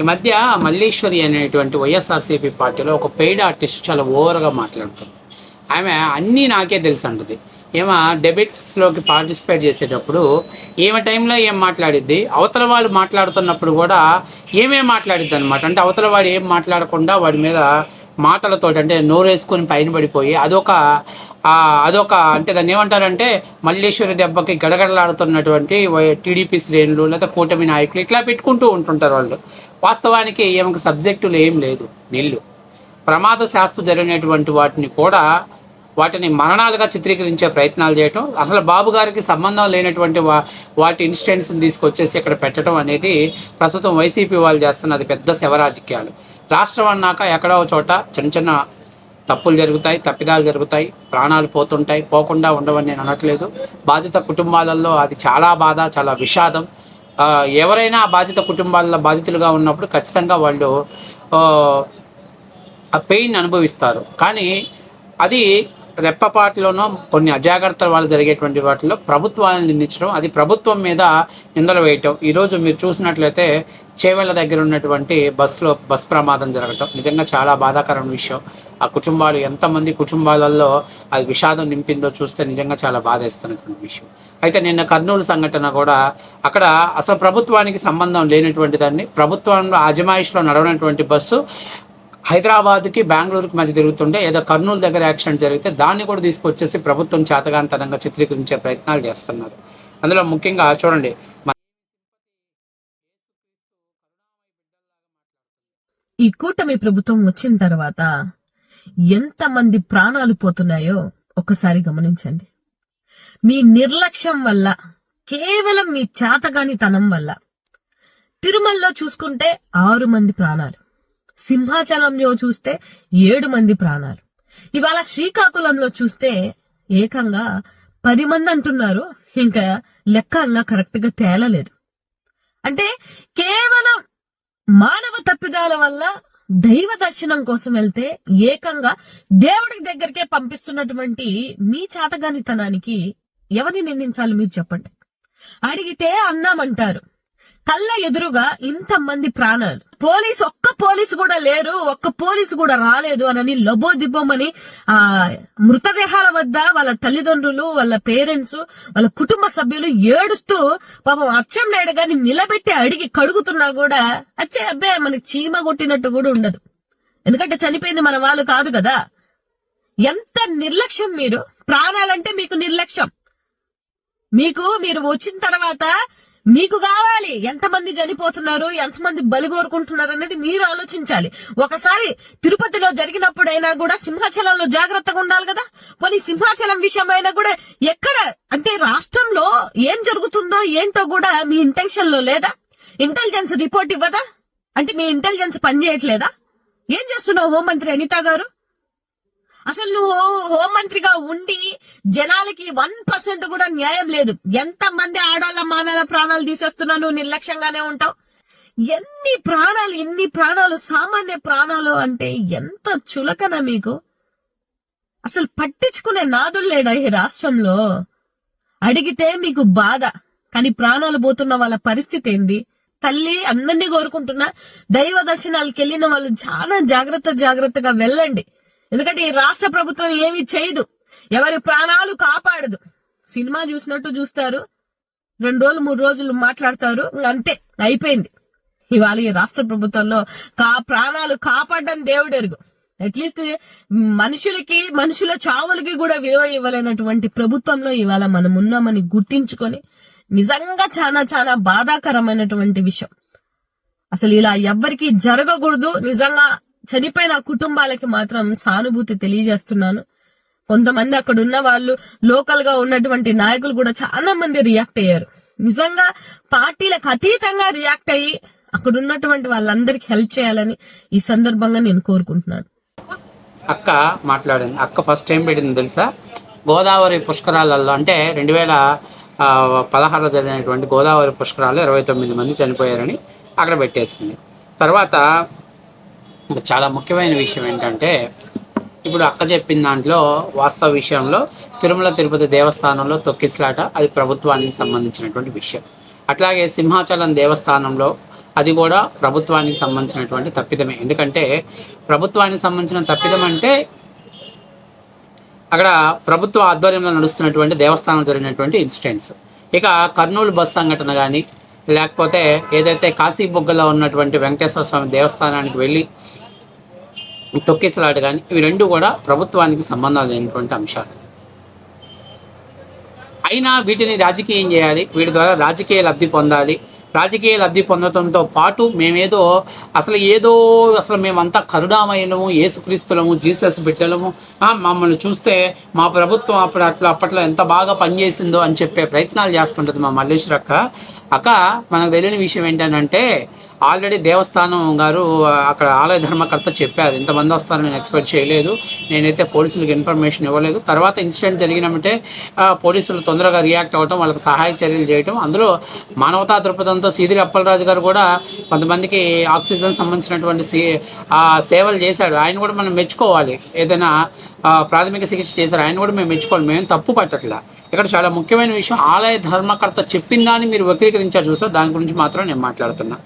ఈ మధ్య మల్లీశ్వరి అనేటువంటి వైఎస్ఆర్సీపీ పార్టీలో ఒక పెయిడ్ ఆర్టిస్ట్ చాలా ఓవర్గా మాట్లాడుతుంది. ఆమె అన్నీ నాకే తెలుసు అంటది ఏమో డెబిట్స్లోకి పార్టిసిపేట్ చేసేటప్పుడు ఏమి టైంలో ఏం మాట్లాడిద్ది? అవతల వాళ్ళు మాట్లాడుతున్నప్పుడు కూడా ఏమేం మాట్లాడిద్ది అనమాట అంటే అవతల వాడు ఏం మాట్లాడకుండా వాడి మీద మాటలతో అంటే నోరేసుకొని పైన పడిపోయి అదొక అదొక అంటే దాన్ని ఏమంటారంటే మల్లేశ్వరి దెబ్బకి గడగడలాడుతున్నటువంటి టీడీపీ శ్రేణులు లేదా కూటమి నాయకులు ఇట్లా పెట్టుకుంటూ ఉంటుంటారు వాళ్ళు. వాస్తవానికి ఏమొక సబ్జెక్టులు ఏం లేదు నీళ్ళు ప్రమాద శాస్త్రం జరిగినటువంటి వాటిని కూడా వాటిని మరణాలుగా చిత్రీకరించే ప్రయత్నాలు చేయటం అసలు బాబు గారికి సంబంధం లేనటువంటి వా వాటి ఇన్సిడెంట్స్ని తీసుకొచ్చేసి ఇక్కడ పెట్టడం అనేది ప్రస్తుతం వైసీపీ వాళ్ళు చేస్తున్న అది పెద్ద శవరాజకీయాలు. రాష్ట్రం అన్నాక ఎక్కడో చోట చిన్న చిన్న తప్పులు జరుగుతాయి తప్పిదాలు జరుగుతాయి ప్రాణాలు పోతుంటాయి పోకుండా ఉండవని నేను అనట్లేదు. బాధిత కుటుంబాలలో అది చాలా బాధ చాలా విషాదం. ఎవరైనా బాధిత కుటుంబాలలో బాధితులుగా ఉన్నప్పుడు ఖచ్చితంగా వాళ్ళు ఆ పెయిన్ అనుభవిస్తారు. కానీ అది రెప్పపాటులోనో కొన్ని అజాగ్రత్తల వల్ల జరిగేటువంటి వాటిలో ప్రభుత్వాన్ని నిందించడం అది ప్రభుత్వం మీద నిందలు వేయటం. ఈరోజు మీరు చూసినట్లయితే చేవెళ్ళ దగ్గర ఉన్నటువంటి బస్సులో బస్ ప్రమాదం జరగటం నిజంగా చాలా బాధాకరమైన విషయం. ఆ కుటుంబాలు ఎంతమంది కుటుంబాలలో అది విషాదం నింపిందో చూస్తే నిజంగా చాలా బాధేస్తున్నటువంటి విషయం. అయితే నిన్న కర్నూలు సంఘటన కూడా అక్కడ అసలు ప్రభుత్వానికి సంబంధం లేనటువంటి దాన్ని ప్రభుత్వంలో అజమాయిషిలో నడవనటువంటి బస్సు హైదరాబాద్కి బెంగళూరుకి మధ్య తిరుగుతుంటే ఏదో కర్నూలు దగ్గర యాక్సిడెంట్ జరిగితే దాన్ని కూడా తీసుకొచ్చేసి ప్రభుత్వం చేతగాంతనంగా చిత్రీకరించే ప్రయత్నాలు చేస్తున్నారు. అందులో ముఖ్యంగా చూడండి ఈ కూటమి ప్రభుత్వం వచ్చిన తర్వాత ఎంతమంది ప్రాణాలు పోతున్నాయో ఒకసారి గమనించండి. మీ నిర్లక్ష్యం వల్ల కేవలం మీ చాతగానితనం వల్ల తిరుమలలో చూసుకుంటే ఆరు మంది ప్రాణాలు. సింహాచలంలో చూస్తే ఏడు మంది ప్రాణాలు. ఇవాళ శ్రీకాకుళంలో చూస్తే ఏకంగా పది మంది అంటున్నారు. ఇంకా లెక్క లెక్కంగా కరెక్ట్గా తేలలేదు. అంటే కేవలం మానవ తప్పిదాల వల్ల దైవ దర్శనం కోసం వెళ్తే ఏకంగా దేవుడి దగ్గరికే పంపిస్తున్నటువంటి మీ చాతగానితనానికి ఎవరిని నిందించాలి మీరు చెప్పండి. అడిగితే అన్నామంటారు. కళ్ళ ఎదురుగా ఇంత మంది ప్రాణాలు. పోలీస్ ఒక్క పోలీసు కూడా లేరు ఒక్క పోలీసు కూడా రాలేదు అనని లబోదిబ్బమని ఆ మృతదేహాల వద్ద వాళ్ళ తల్లిదండ్రులు వాళ్ళ పేరెంట్స్ వాళ్ళ కుటుంబ సభ్యులు ఏడుస్తూ పాపం అచ్చం నాయుడు గారిని నిలబెట్టి అడిగి కడుగుతున్నా కూడా అచ్చే అబ్బే మనకి చీమ కొట్టినట్టు కూడా ఉండదు. ఎందుకంటే చనిపోయింది మన వాళ్ళు కాదు కదా. ఎంత నిర్లక్ష్యం మీరు. ప్రాణాలంటే మీకు నిర్లక్ష్యం. మీకు మీరు వచ్చిన తర్వాత మీకు కావాలి. ఎంతమంది చనిపోతున్నారు ఎంతమంది బలి కోరుకుంటున్నారు అనేది మీరు ఆలోచించాలి. ఒకసారి తిరుపతిలో జరిగినప్పుడైనా కూడా సింహాచలంలో జాగ్రత్తగా ఉండాలి కదా. పోనీ సింహాచలం విషయమైనా కూడా ఎక్కడ అంటే రాష్ట్రంలో ఏం జరుగుతుందో ఏంటో కూడా మీ ఇంటెన్షన్లో లేదా? ఇంటెలిజెన్స్ రిపోర్ట్ ఇవ్వదా? అంటే మీ ఇంటెలిజెన్స్ పనిచేయట్లేదా? ఏం చేస్తున్నావు హోంమంత్రి అనిత గారు? అసలు నువ్వు హోంమంత్రిగా ఉండి జనాలకి వన్ పర్సెంట్ కూడా న్యాయం లేదు. ఎంత మంది ఆడాళ్ళ మానాల ప్రాణాలు తీసేస్తున్నా నువ్వు నిర్లక్ష్యంగానే ఉంటావు? ఎన్ని ప్రాణాలు ఎన్ని ప్రాణాలు సామాన్య ప్రాణాలు అంటే ఎంత చులకన మీకు? అసలు పట్టించుకునే నాదులు లేడా ఈ రాష్ట్రంలో? అడిగితే మీకు బాధ. కానీ ప్రాణాలు పోతున్న వాళ్ళ పరిస్థితి ఏంది? తల్లి అందరినీ కోరుకుంటున్నా దైవ దర్శనాలకు వెళ్ళిన వాళ్ళు చాలా జాగ్రత్త జాగ్రత్తగా వెళ్ళండి. ఎందుకంటే ఈ రాష్ట్ర ప్రభుత్వం ఏమి చేయదు. ఎవరి ప్రాణాలు కాపాడదు. సినిమా చూసినట్టు చూస్తారు. రెండు రోజులు మూడు రోజులు మాట్లాడతారు. ఇంక అంతే అయిపోయింది. ఇవాళ ఈ రాష్ట్ర ప్రభుత్వంలో కా ప్రాణాలు కాపాడడం దేవుడెరుగు. అట్లీస్ట్ మనుషులకి మనుషుల చావులకి కూడా విలువ ఇవ్వలేనటువంటి ప్రభుత్వంలో ఇవాళ మనం ఉన్నామని గుర్తించుకొని నిజంగా చాలా చాలా బాధాకరమైనటువంటి విషయం. అసలు ఇలా ఎవ్వరికి జరగకూడదు. నిజంగా చనిపోయిన కుటుంబాలకి మాత్రం సానుభూతి తెలియజేస్తున్నాను. కొంతమంది అక్కడ ఉన్న వాళ్ళు లోకల్గా ఉన్నటువంటి నాయకులు కూడా చాలా మంది రియాక్ట్ అయ్యారు. నిజంగా పార్టీలకు అతీతంగా రియాక్ట్ అయ్యి అక్కడ ఉన్నటువంటి వాళ్ళందరికీ హెల్ప్ చేయాలని ఈ సందర్భంగా నేను కోరుకుంటున్నాను. అక్క మాట్లాడింది. అక్క ఫస్ట్ టైం పెట్టింది తెలుసా? గోదావరి పుష్కరాలలో అంటే రెండు వేల పదహారులో జరిగినటువంటి గోదావరి పుష్కరాలు ఇరవై తొమ్మిది మంది చనిపోయారని అక్కడ పెట్టేసింది. తర్వాత చాలా ముఖ్యమైన విషయం ఏంటంటే ఇప్పుడు అక్క చెప్పిన దాంట్లో వాస్తవ విషయంలో తిరుమల తిరుపతి దేవస్థానంలో తొక్కిసలాట అది ప్రభుత్వానికి సంబంధించినటువంటి విషయం. అట్లాగే సింహాచలం దేవస్థానంలో అది కూడా ప్రభుత్వానికి సంబంధించినటువంటి తప్పిదమే. ఎందుకంటే ప్రభుత్వానికి సంబంధించిన తప్పిదం అంటే అక్కడ ప్రభుత్వ ఆధ్వర్యంలో నడుస్తున్నటువంటి దేవస్థానం జరిగినటువంటి ఇన్సిడెంట్స్ ఇక కర్నూలు బస్ సంఘటన కానీ లేకపోతే ఏదైతే కాశీబుగ్గలో ఉన్నటువంటి వెంకటేశ్వర స్వామి దేవస్థానానికి వెళ్ళి తొక్కిసలాట కానీ ఇవి రెండు కూడా ప్రభుత్వానికి సంబంధం లేనటువంటి అంశాలు. అయినా వీటిని రాజకీయం చేయాలి వీటి ద్వారా రాజకీయ లబ్ధి పొందాలి. రాజకీయ లబ్ధి పొందడంతో పాటు మేమేదో అసలు ఏదో అసలు మేమంతా కరుణామయులము ఏసుక్రీస్తులము జీసస్ బిడ్డలము మమ్మల్ని చూస్తే మా ప్రభుత్వం అప్పుడు అట్లా అప్పట్లో ఎంత బాగా పనిచేసిందో అని చెప్పే ప్రయత్నాలు చేస్తుంటుంది మా మల్లేశ్వర అక్క అక్క మనకు తెలియని విషయం ఏంటంటే ఆల్రెడీ దేవస్థానం గారు అక్కడ ఆలయ ధర్మకర్త చెప్పారు ఇంతమంది వస్తారని నేను ఎక్స్పెక్ట్ చేయలేదు నేనైతే పోలీసులకు ఇన్ఫర్మేషన్ ఇవ్వలేదు. తర్వాత ఇన్సిడెంట్ జరిగినమంటే పోలీసులు తొందరగా రియాక్ట్ అవ్వటం వాళ్ళకి సహాయ చర్యలు చేయటం. అందులో మానవతా దృక్పథంతో సీదిరి అప్పలరాజు గారు కూడా కొంతమందికి ఆక్సిజన్ సంబంధించినటువంటి సే సేవలు చేశాడు. ఆయన కూడా మనం మెచ్చుకోవాలి. ఏదైనా ప్రాథమిక చికిత్స చేశారు. ఆయన కూడా మేము మెచ్చుకోవాలి. మేము తప్పు పట్టట్లా. ఇక్కడ చాలా ముఖ్యమైన విషయం ఆలయ ధర్మకర్త చెప్పిందాన్ని మీరు వక్రీకరించారు చూసా దాని గురించి మాత్రం నేను మాట్లాడుతున్నా.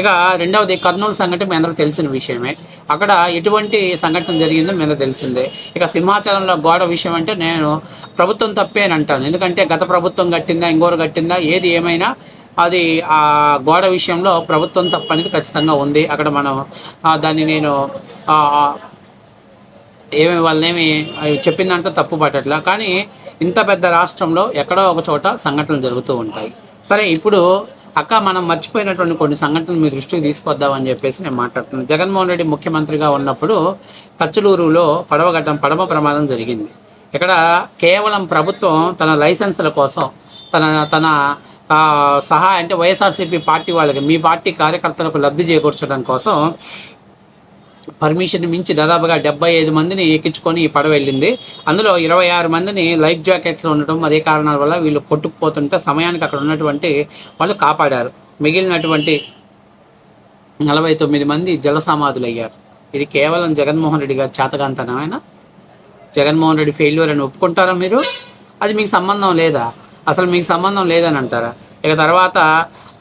ఇక రెండవది కర్నూలు సంఘటన మీ అందరూ తెలిసిన విషయమే. అక్కడ ఎటువంటి సంఘటన జరిగిందో మీ అందరూ తెలిసిందే. ఇక సింహాచలంలో గోడ విషయం అంటే నేను ప్రభుత్వం తప్పే అని అంటాను. ఎందుకంటే గత ప్రభుత్వం కట్టిందా ఇంకోరు కట్టిందా ఏది ఏమైనా అది ఆ గోడ విషయంలో ప్రభుత్వం తప్పనేది ఖచ్చితంగా ఉంది. అక్కడ మనం దాన్ని నేను ఏమి వాళ్ళనేమి అవి చెప్పిన దాంట్లో తప్పు పట్టట్లా కానీ ఇంత పెద్ద రాష్ట్రంలో ఎక్కడో ఒక చోట సంఘటనలు జరుగుతూ ఉంటాయి. సరే ఇప్పుడు అక్క మనం మర్చిపోయినటువంటి కొన్ని సంఘటనలు మీ దృష్టికి తీసుకొద్దామని చెప్పేసి నేను మాట్లాడుతున్నాను. జగన్మోహన్ రెడ్డి ముఖ్యమంత్రిగా ఉన్నప్పుడు కచ్చలూరులో పడవగట్టం పడవ ప్రమాదం జరిగింది. ఇక్కడ కేవలం ప్రభుత్వం తన లైసెన్సుల కోసం తన తన సహా అంటే వైఎస్ఆర్సీపీ పార్టీ వాళ్ళకి మీ పార్టీ కార్యకర్తలకు లబ్ధి చేకూర్చడం కోసం పర్మిషన్ మించి దాదాపుగా డెబ్బై ఐదు మందిని ఎక్కించుకొని ఈ పడవ వెళ్ళింది. అందులో ఇరవై ఆరు మందిని లైఫ్ జాకెట్లు ఉండటం మరే కారణాల వల్ల వీళ్ళు కొట్టుకుపోతుంటే సమయానికి అక్కడ ఉన్నటువంటి వాళ్ళు కాపాడారు. మిగిలినటువంటి నలభై తొమ్మిది మంది జలసమాధులయ్యారు ఇది కేవలం జగన్మోహన్ రెడ్డి గారి చేతగాంతనమైన జగన్మోహన్ రెడ్డి ఫెయిల్యూర్ అని ఒప్పుకుంటారా మీరు? అది మీకు సంబంధం లేదా? అసలు మీకు సంబంధం లేదని అంటారా? ఇక తర్వాత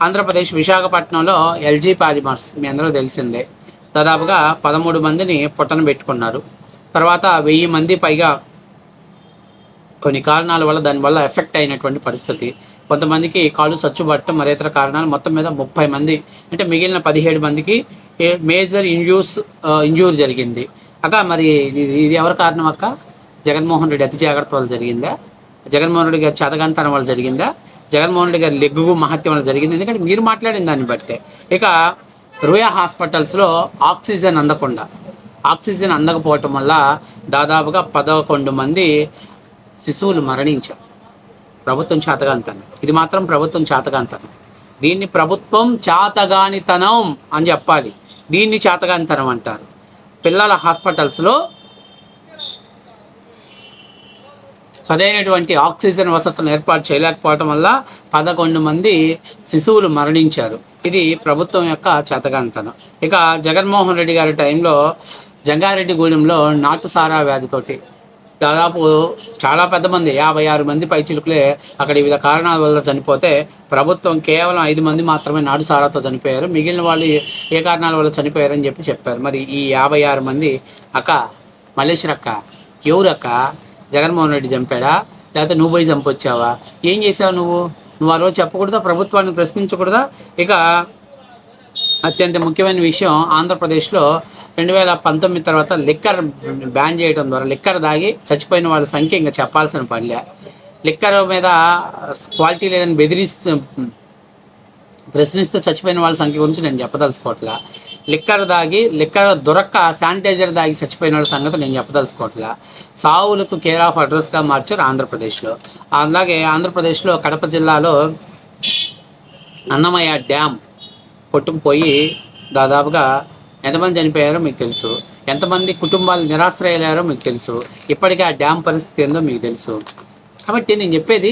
ఆంధ్రప్రదేశ్ విశాఖపట్నంలో ఎల్జీ పాలిమర్స్ మీ అందరూ తెలిసిందే. దాదాపుగా పదమూడు మందిని పొట్టన పెట్టుకున్నారు. తర్వాత వెయ్యి మంది పైగా కొన్ని కారణాల వల్ల దానివల్ల ఎఫెక్ట్ అయినటువంటి పరిస్థితి. కొంతమందికి కాళ్ళు చచ్చుబట్టం మరేతర కారణాలు మొత్తం మీద ముప్పై మంది అంటే మిగిలిన పదిహేడు మందికి మేజర్ ఇంజ్యూస్ ఇంజ్యూర్ జరిగింది. అక్క మరి ఇది ఇది ఎవరి కారణం అక్క? జగన్మోహన్ రెడ్డి అతి జాగ్రత్త వల్ల జరిగిందా? జగన్మోహన్ రెడ్డి గారి చదగంతనం వల్ల జరిగిందా? జగన్మోహన్ రెడ్డి గారి లెగ్గు మహత్యం వల్ల జరిగింది? ఎందుకంటే మీరు మాట్లాడిన దాన్ని బట్టే. ఇక రుయా హాస్పిటల్స్లో ఆక్సిజన్ అందకుండా. ఆక్సిజన్ అందకపోవటం వల్ల దాదాపుగా పదకొండు మంది శిశువులు మరణించారు. ప్రభుత్వం చేతగానితనం. ఇది మాత్రం ప్రభుత్వం చేతగానితనం. దీన్ని ప్రభుత్వం చేతగానితనం అని చెప్పాలి. దీన్ని చేతగానితనం అంటారు. పిల్లల హాస్పిటల్స్లో సరైనటువంటి ఆక్సిజన్ వసతులను ఏర్పాటు చేయలేకపోవడం వల్ల పదకొండు మంది శిశువులు మరణించారు. ఇది ప్రభుత్వం యొక్క చేతగాంతనం ఇక జగన్మోహన్ రెడ్డి గారి టైంలో జంగారెడ్డిగూడెంలో నాటు సారా వ్యాధితోటి దాదాపు చాలా పెద్ద మంది యాభై ఆరు మంది పైచిలుకులే అక్కడ వివిధ కారణాల వల్ల చనిపోతే ప్రభుత్వం కేవలం ఐదు మంది మాత్రమే నాటు సారాతో చనిపోయారు. మిగిలిన వాళ్ళు ఏ- కారణాల వల్ల చనిపోయారని చెప్పి చెప్పారు. మరి ఈ యాభై ఆరు మంది అక్క మల్లేశ్వర అక్క ఎవరక్క జగన్మోహన్ రెడ్డి చంపాడా? లేకపోతే నువ్వు పోయి చంపొచ్చావా? ఏం చేసావు నువ్వు? నువ్వు ఆ రోజు చెప్పకూడదా? ప్రభుత్వాన్ని ప్రశ్నించకూడదా? ఇక అత్యంత ముఖ్యమైన విషయం ఆంధ్రప్రదేశ్లో రెండు వేల పంతొమ్మిది తర్వాత లిక్కర్ బ్యాన్ చేయడం ద్వారా లిక్కర్ దాగి చచ్చిపోయిన వాళ్ళ సంఖ్య ఇంకా చెప్పాల్సిన పనిలే. లిక్కర్ మీద క్వాలిటీ లేదని బెదిరిస్తూ ప్రశ్నిస్తూ చచ్చిపోయిన వాళ్ళ సంఖ్య గురించి నేను చెప్పదలుచుకోవట్లా. లిక్కర్ దాగి లిక్కర్ దొరక్క శానిటైజర్ దాగి చచ్చిపోయిన వాళ్ళ సంగతి నేను చెప్పదలుచుకోవట్లా. సావులకు కేర్ ఆఫ్ అడ్రస్గా మార్చారు ఆంధ్రప్రదేశ్లో. అలాగే ఆంధ్రప్రదేశ్లో కడప జిల్లాలో అన్నమయ్య డ్యామ్ కొట్టుకుపోయి దాదాపుగా ఎంతమంది చనిపోయారో మీకు తెలుసు. ఎంతమంది కుటుంబాలు నిరాశ్రయారో మీకు తెలుసు. ఇప్పటికీ ఆ డ్యామ్ పరిస్థితి ఏందో మీకు తెలుసు. కాబట్టి నేను చెప్పేది